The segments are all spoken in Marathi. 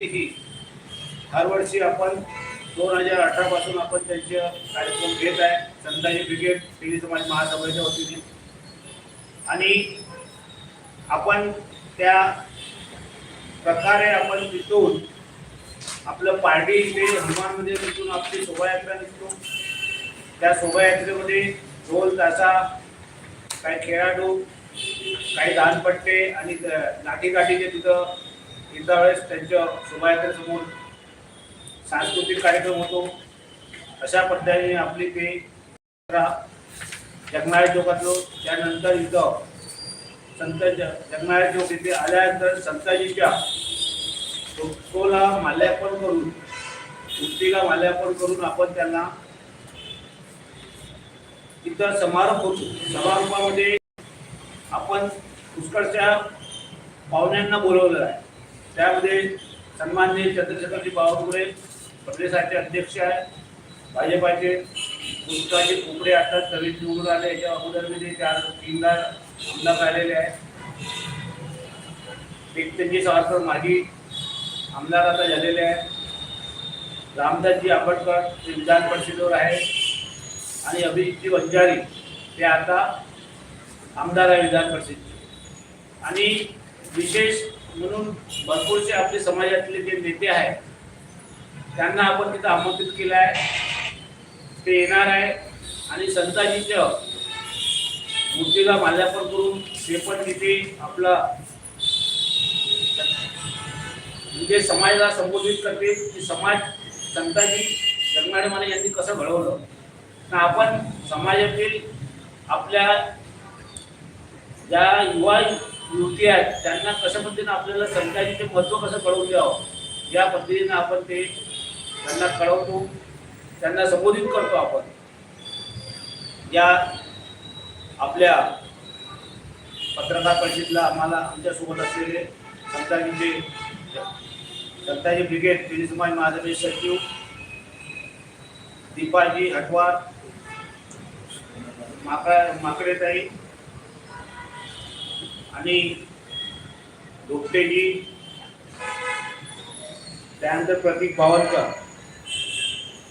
ही. दरवर्षी आपण दोन हजार अठरा पासून आपण त्यांचे कार्यक्रम घेत आहे. संताजी ब्रिगेड टेली समाज महासभेच्या वतीने. आणि आपण त्या प्रकारे आपण तिथून आपलं पार्टी इथे हनुमानमध्ये तिथून आपली शोभायात्रा निघतो. त्या शोभायात्रेमध्ये ढोल तासा काही खेळाडू काही दानपट्टे आणि लाठीकाठीचे तिथं वेळेस त्यांच्या शोभायात्रेसमोर सांस्कृतिक कार्यक्रम होतो. अशा पद्धतीने आपली ते जगनाळे चौकातलो त्यानंतर इथं संत जगनाळे चौक इथे आल्यानंतर संताजीच्या तोला माल्यार्पण करून मूर्तीला माल्यार्पण करून आपण त्यांना इथं समारोप होतो. समारोपामध्ये आपण पुष्कळच्या पाहुण्यांना बोलवलं आहे. त्यामध्ये सन्मान्य चंद्रशेखरजी बावनकुळे प्रदेशाचे अध्यक्ष आहे भाजपाचे पुस्तकाचे कोपडे आता नवीन निवडून आले. याच्या अगोदरमध्ये चार तीनदा आमदार राहिलेले आहे एकतेजी सावरकर माजी आमदार आता झालेले आहे रामदासजी आंबटकर ते विधान परिषदेवर आहे आणि अभिजितजी वंजारी ते आता आमदार आहे विधान परिषदेचे. आणि विशेष म्हणून भरपूरसे आपले समाजातले जे नेते आहेत त्यांना आपण तिथं आमंत्रित केलं आहे. ते येणार आहे. आणि संताजीच्या मूर्तीला माल्यापण करून ते पण तिथे आपला म्हणजे समाजाला संबोधित करते की समाज संताजी जगनाडे माने यांनी कसं घडवलं? तर आपण समाजातील आपल्या ज्या युवा युवती आहेत त्यांना कशा पद्धतीने आपल्याला संताजीचे महत्त्व कसं कळवून द्यावं या पद्धतीने आपण ते त्यांना कळवतो त्यांना संबोधित करतो आपण. या आपल्या पत्रकार परिषदेला आम्हाला आमच्यासोबत असलेले संताजीचे संताजी ब्रिगेड टेली माय महासभेचे सचिव दीपाजी हटवार माका माकडेताई आणि धोपटेजी त्यानंतर प्रतीक भावनकर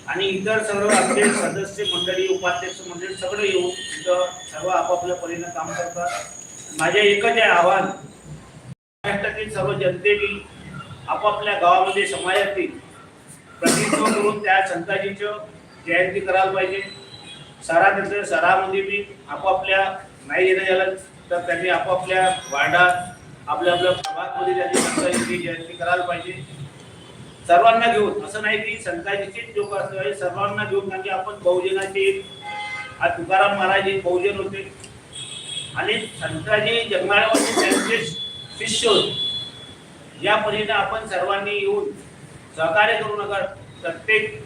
आणि इतर सर्व आमचे सदस्य मंडळी उपाध्यक्ष मंडळी सगळे येऊन इथं सर्व आपापल्या परीने काम करतात. माझे एकच आहे आव्हान महाराष्ट्रातील सर्व जनतेने आपापल्या गावामध्ये समाजातील प्रतिनिधित्व करून त्या संताजीचं जयंती करायला पाहिजे. शहरात शहरामध्ये बी आपापल्या नाही येणं झालं तर त्यांनी आपापल्या वार्डात आपल्या आपल्या प्रभातमध्ये त्यांनी संताजीची जयंती करायला पाहिजे. सर्वांना घेऊन असं नाही की संताजीचेच लोक असं सर्वांना घेऊन म्हणजे आपण बहुजनाचे आज तुकाराम महाराज हे बहुजन होते. आणि संताजी जगनाळ्यावरचे त्यांचे शिष्य होते. या परीने आपण सर्वांनी येऊन सहकार्य करू नका. प्रत्येक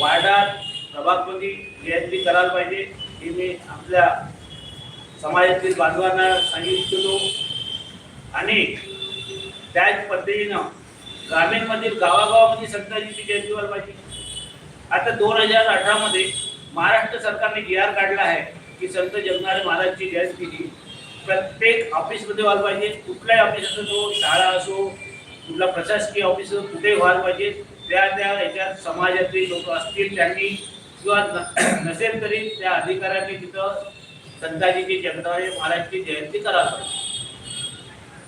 वार्डात प्रभागमध्ये जयंती करायला पाहिजे. हे मी आपल्या समाजातील बांधवांना सांगितलो आणि त्याच पद्धतीनं ग्रामीणमधील गावागावामध्ये संताजीची जयंती व्हायला पाहिजे आता दोन हजार अठरामध्ये महाराष्ट्र सरकारने जी आर काढला आहे की संत जगनारे महाराजची जयंती ही प्रत्येक ऑफिसमध्ये व्हायला पाहिजे. कुठल्याही ऑफिस असो तो शाळा असो कुठला प्रशासकीय ऑफिस असो कुठेही व्हायला पाहिजे. त्या त्या याच्यात समाजातील लोक असतील त्यांनी किंवा नसेल तरी त्या अधिकाऱ्यांनी तिथं संताजीची जगनारे महाराजची जयंती करायला पाहिजे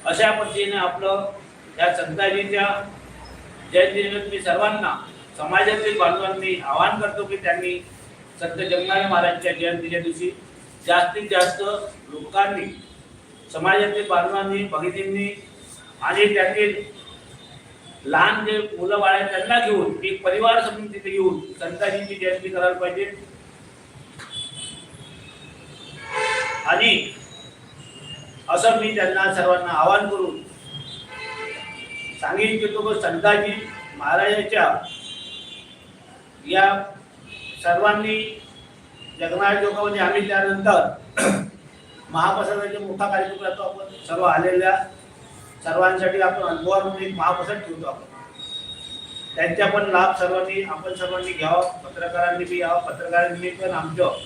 अशा पद्धतीने आपलं या संताजीच्या जयंतीनिमित्त मी सर्वांना समाजातील बांधवांनी आवाहन करतो की त्यांनी संत जगनारे महाराजच्या जयंतीच्या दिवशी जास्तीत जास्त लोकांनी समाजातील बांधवांनी भगिनींनी आणि त्यातील लहान जे मुलं बाळ आहेत त्यांना घेऊन एक परिवार समजून तिथे घेऊन संताजींची जयंती करायला पाहिजे. आणि असं मी त्यांना सर्वांना आवाहन करून सांगेन की संताजी महाराजाच्या या सर्वांनी जगनाथ लोकांमध्ये आम्ही त्यानंतर महाप्रसादाचा मोठा कार्यक्रम करतो. आपण सर्व आलेल्या सर्वांसाठी आपण अनुभवामध्ये एक महाप्रसाद ठेवतो आपण. त्यांच्या पण लाभ सर्वांनी आपण सर्वांनी घ्यावा. पत्रकारांनी बी यावं. पत्रकारांनी पण आमचं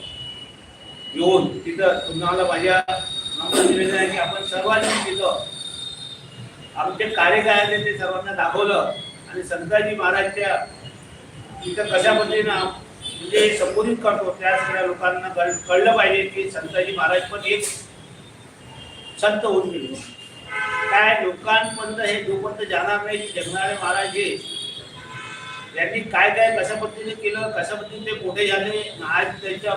येऊन तिथं तुम्हाला माझ्या निवेदन आहे की आपण सर्वांनी तिथं आमचे कार्य काय आहे ते सर्वांना दाखवलं. आणि संताजी महाराजच्या तिथं कशा पद्धतीनं म्हणजे संबोधित करतो त्या सगळ्या लोकांना कळ कळलं पाहिजे की संताजी महाराज पण एक संत होऊन गेले. काय लोकांपर्यंत हे जोपर्यंत जाणार नाही जगणारे महाराज हे त्यांनी काय काय कशा पद्धतीने केलं कशा पद्धतीने ते मोठे झाले आज त्यांच्या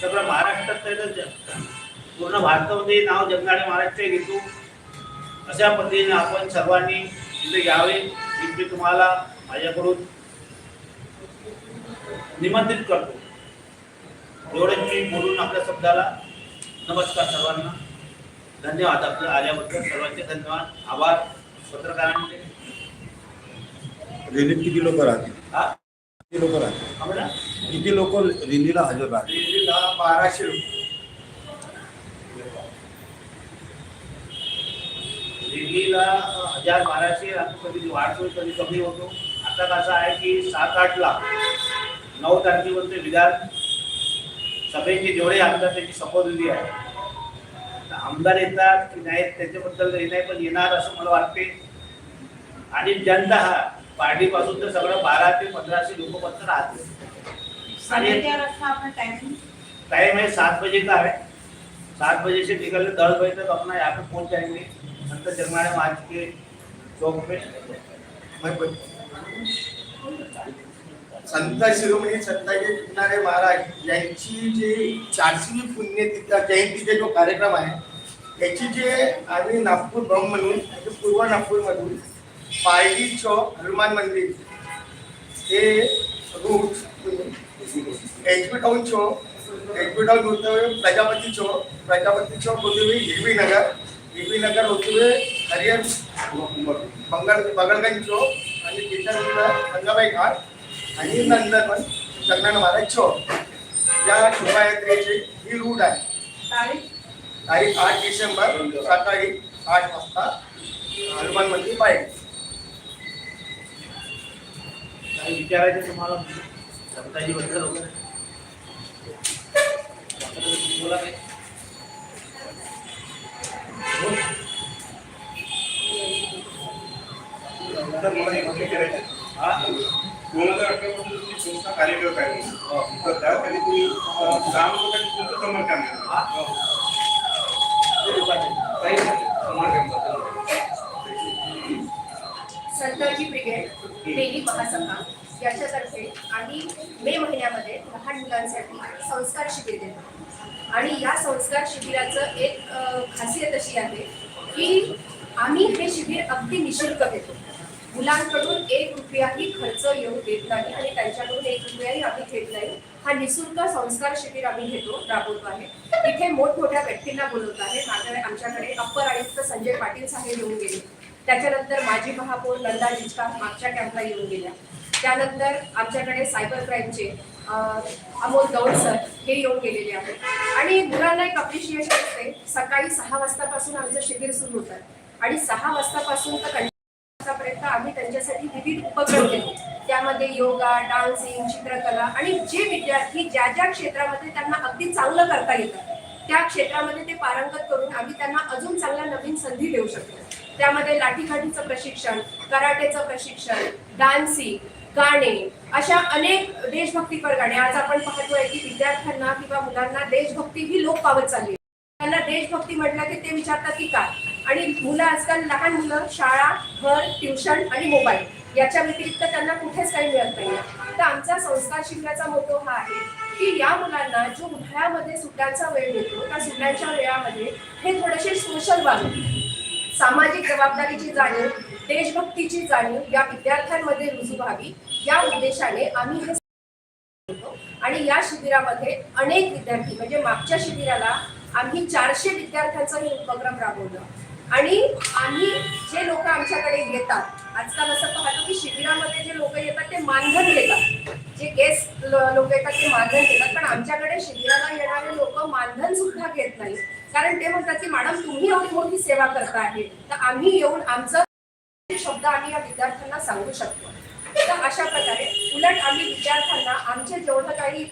सगळं महाराष्ट्रात ज- पूर्ण भारतामध्ये नाव जगणारे महाराष्ट्र घेतो अशा पद्धतीने आपण सर्वांनी तिथे यावे मी तुम्हाला माझ्याकडून निमंत्रित करतो. एवढंच मी बोलून आपल्या शब्दाला नमस्कार सर्वांना. धन्यवाद आपल्या आल्याबद्दल. सर्वांचे धन्यवाद. आभार. पत्रकारांचे. किती लोक राहतील? हा? किती लोक राहतील? किती लोक रॅलीला हजर राहतील दिल्लीला बाराशे रुपये दिल्लीला हजार बाराशे आता कधी वाढतो कधी कमी होतो. आता कसं आहे की सात आठ लाख. नऊ तारखेपर्यंत विधान. सभेचे जेवढे आमदार त्याची शपथविधी आहे. आता आमदार येतात की नाही त्याच्याबद्दल काही नाही पण येणार असं मला वाटते. आणि जनता हा पार्टीपासून तर सगळं बारा ते पंधराशे लोक फक्त राहते टाइम है सात बजे का है सात बजे से निकल के दस बजे तक अपना यहाँ पे पहुंच जाएंगे संत जगमाया मार्च के चौक पे. संत शिरोमणी संताजी किनारे महाराज यांची जी चारशे पुण्यतिथी जयंतीचा जो कार्यक्रम आहे याची जे आम्ही नागपूर भ्रम म्हणून म्हणजे पूर्व नागपूरमधून पारडी चौक हनुमान मंदिर हे रूट एच पी टाऊन चौक एच पी टाऊन होते हुए प्रजापति चौक प्रजापति चौक होते हुए हिरवी नगर. हिरवी नगर होते हुए हरिहर बंगाल बगलगंज चौक आणि त्याच्यानंतर गंगाबाई घाट आणि नंदनवन जगनान महाराज चौक या शोभायात्रेची ही रूट आहे. तारीख? तारीख आठ डिसेंबर सकाळी आठ वाजता हनुमान मंदिर काही विचारायचं तुम्हाला? संताजी बद्दल बोला काही आहे. दोन हजार तुमची संस्था कार्यरत आहे तर त्यासाठी तुम्ही काम दहा तुमचं समर्थन काही संताजी ब्रिगेड देवी महासभा यांच्यातर्फे आम्ही मे महिन्यामध्ये लहान मुलांसाठी संस्कार शिबिर देतो. आणि या संस्कार शिबिराचं एक खासियत अशी आहे की आम्ही हे शिबिर अगदी निशुल्क देतो. मुलांकडून एक रुपयाही खर्च येऊ देत नाही आणि त्यांच्याकडून एक रुपयाही आम्ही घेत नाही. हा निशुल्क संस्कार शिबिर आम्ही घेतो राबवतो आहे इथे मोठमोठ्या व्यक्तींना बोलवत आहे. माझ्या आमच्याकडे अप्पर आयुक्त संजय पाटील साहेब येऊन गेले. त्याच्यानंतर माजी महापौर नंदा जिचका मागच्या कॅम्पला येऊन गेल्या. त्यानंतर आमच्याकडे सायबर क्राईमचे अमोल दौड सर हे येऊन गेलेले आहेत. आणि मुलांना एक अप्रिशिएशन असते सकाळी सहा वाजतापासून आमचं शिबिर सुरू होतं. आणि सहा वाजतापासून तर कंटिन्यू वाजतापर्यंत आम्ही त्यांच्यासाठी विविध उपक्रम देतो त्यामध्ये योगा डान्सिंग चित्रकला आणि जे विद्यार्थी ज्या ज्या क्षेत्रामध्ये त्यांना अगदी चांगलं करता येतं त्या क्षेत्रामध्ये ते पारंगत करून आम्ही त्यांना अजून चांगल्या नवीन संधी देऊ शकतो. त्यामध्ये लाठीकाठीचं प्रशिक्षण कराटेचं प्रशिक्षण डान्सिंग गाणे अशा अनेक देशभक्तीपर गाणे. आज आपण पाहतोय की विद्यार्थ्यांना किंवा मुलांना देशभक्ती ही लोप पावत चालली आहे. त्यांना देशभक्ती म्हटलं की ते विचारतात की काय? आणि मुलं आजकाल लहान मुलं शाळा घर ट्युशन आणि मोबाईल याच्या व्यतिरिक्त त्यांना कुठेच काही मिळत नाही तर आमचा संस्कार शिकण्याचा मोठो हा आहे की या मुलांना जो उन्हाळ्यामध्ये सुट्ट्यांचा वेळ मिळतो त्या सुट्ट्यांच्या वेळामध्ये हे थोडेसे सोशल वागणूक सामाजिक जबाबदारीची जाणीव देशभक्तीची जाणीव या विद्यार्थ्यांमध्ये रुजू व्हावी. या उद्देशाने आम्ही हे आणि या शिबिरामध्ये अनेक विद्यार्थी म्हणजे मागच्या शिबिराला आम्ही चारशे विद्यार्थ्यांचा हे उपक्रम राबवलं. आणि आम्ही जे लोक आमच्याकडे येतात आजकाल असं पाहतो की शिबिरामध्ये जे लोक येतात ते मानधन घेतात. जे गेस्ट लोक येतात ते मानधन घेतात. पण आमच्याकडे शिबिराला येणारे लोक मानधन सुद्धा घेत नाही कारण ते म्हणतात की मॅडम तुम्ही एवढी मोठी सेवा करता आहे तर आम्ही येऊन आमचं शब्द आम्ही या विद्यार्थ्यांना सांगू शकतो. तर अशा प्रकारे उलट आम्ही विद्यार्थ्यांना आमचे जेवढं काही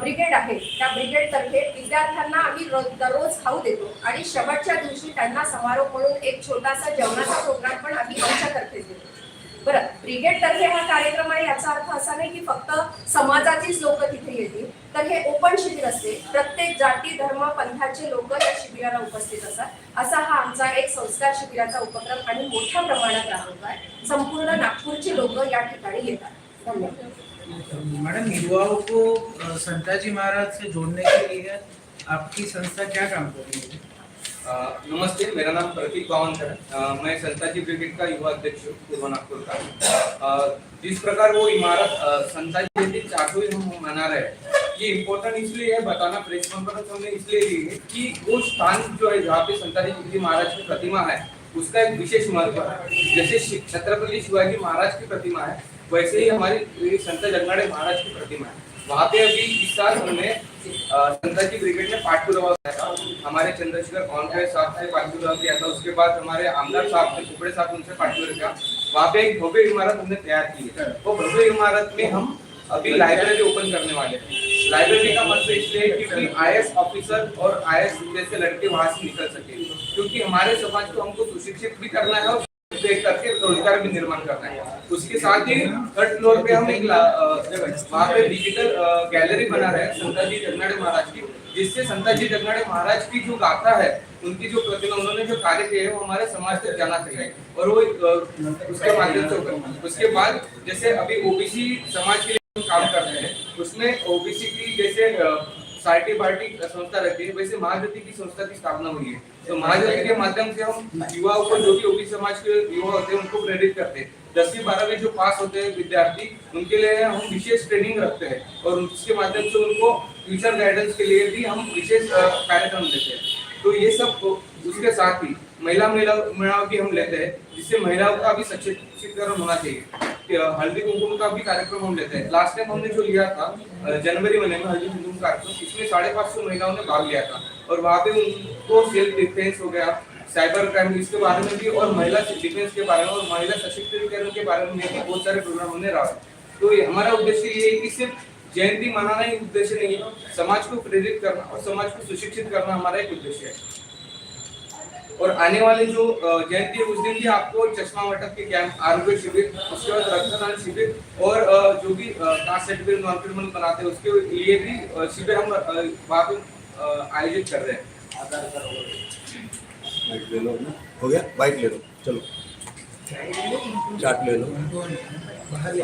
ब्रिगेड आहे त्या ब्रिगेडतर्फे विद्यार्थ्यांना आम्ही रोज दररोज खाऊ देतो. आणि शेवटच्या दिवशी त्यांना समारोप म्हणून एक छोटासा जेवणाचा प्रोग्राम पण आम्ही आमच्यातर्फे देतो. बरं ब्रिगेडतर्फे हा कार्यक्रम आहे याचा अर्थ असा नाही की फक्त समाजाचीच लोक तिथे येतील. तर हे ओपन शिबिर असते. प्रत्येक जाती धर्म पंथाचे लोक या शिबिराला उपस्थित असतात. असा हा आमचा एक संस्कार शिबिराचा उपक्रम आणि मोठ्या प्रमाणात राबवत आहे. संपूर्ण नागपूरचे लोक या ठिकाणी येतात. धन्यवाद. मैडम युवाओं को संताजी महाराज से जोड़ने के लिए आपकी संस्था क्या काम कर रही है? नमस्ते मेरा नाम प्रतीक बावनकर है। मैं संताजी ब्रिगेड का युवा अध्यक्ष हूँ पूर्व नागपुर का। जिस प्रकार वो इमारत संताजी जयंती चारसौवीं हम मना रहे हैं ये इम्पोर्टेंट इसलिए है, बताना प्रेस कॉन्फ्रेंस हमने इसलिए ली है कि वो स्थान जो है, जहाँ पे संताजी जी महाराज की प्रतिमा है, उसका एक विशेष महत्व है। जैसे छत्रपति शिवाजी महाराज की प्रतिमा है, वैसे ही हमारी संत जगनाड़े महाराज की प्रतिमा है। वहाँ पे अभी इस साल हमने संताजी ब्रिगेड ने पाठ पुरावा था। हमारे चंद्रशेखर कॉन्फ्रेंस साहब से पाठ पुरावा किया था। उसके बाद हमारे आमदार साहब ने टुकड़े साहब, उनसे पाठ पुरावा किया। वहाँ पे एक भव्य इमारत हमने तैयार की है। वो भव्य इमारत में हम अभी लाइब्रेरी ओपन करने वाले हैं। लाइब्रेरी का मतलब इसलिए है क्योंकि आईएएस ऑफिसर और आईएएस जैसे लड़के वहाँ से निकल सके। क्योंकि हमारे समाज को हमको सुशिक्षित भी करना है और देख करके रोज़गार भी निर्माण करना है। उसके साथ ही थर्ड फ्लोर पे हम एक वहाँ पे डिजिटल गैलरी बना रहे हैं संताजी जगनाड़े महाराज की। जिससे संताजी जगनाड़े महाराज की जो गाथा है, उनकी जो प्रतिमा, उन्होंने जो कार्य किए हैं, वो हमारे समाज तक जाना चाहिए। और वो उसके माध्यम से उसके बाद जैसे अभी ओबीसी समाज के काम कर रहे हैं। उसमें ओबीसी की जैसे साइटी पार्टी संस्था रहती है वैसे महाज्योति की संस्था की स्थापना हुई है। तो महाज्योति के माध्यम से हम युवाओं को जो भी ओबीसी समाज के युवा होते हैं उनको प्रेरित करते हैं। दसवीं बारहवीं जो पास होते हैं विद्यार्थी उनके लिए हम विशेष ट्रेनिंग रखते हैं और उसके माध्यम से उनको फ्यूचर गाइडेंस के लिए भी हम विशेष कार्यक्रम देते हैं। तो ये सब उसके साथ ही महिला महिला मेळाव भी हम लेते हैं जिससे महिलाओं का भी सशक्तिकरण होना चाहिए। कि, हल्दी कुमकुम का भी कार्यक्रम हम लेते हैं। लास्ट टाइम हमने जो लिया था जनवरी महीने में हल्दी कुमकुम कार्यक्रम, इसमें साढ़े पाँच सौ महिलाओं ने भाग लिया था। और वहाँ पे उनको सेल्फ डिफेंस हो गया साइबर क्राइम इसके बारे में भी और महिला डिफेंस के बारे में और महिला सशक्तिकरण के बारे में भी बहुत सारे प्रोग्राम हमने रहा तो हमारा उद्देश्य ये है कि सिर्फ़ जयंती मनाना ही उद्देश्य नहीं है, समाज को प्रेरित करना और समाज को सुशिक्षित करना हमारा एक उद्देश्य है। और आने वाले जो जयंती है उस दिन भी आपको चश्मा वाटप के कैंप आरोग्य शिविर उसके बाद रक्तदान शिविर और जो भी कास्ट सर्टिफिकेट नॉन क्रिमिनल बनाते हैं उसके लिए भी शिविर हम वहाँ पे आयोजित कर रहे हैं। हो गया। बाइक ले लो चलो। चाट ले लो। बाहर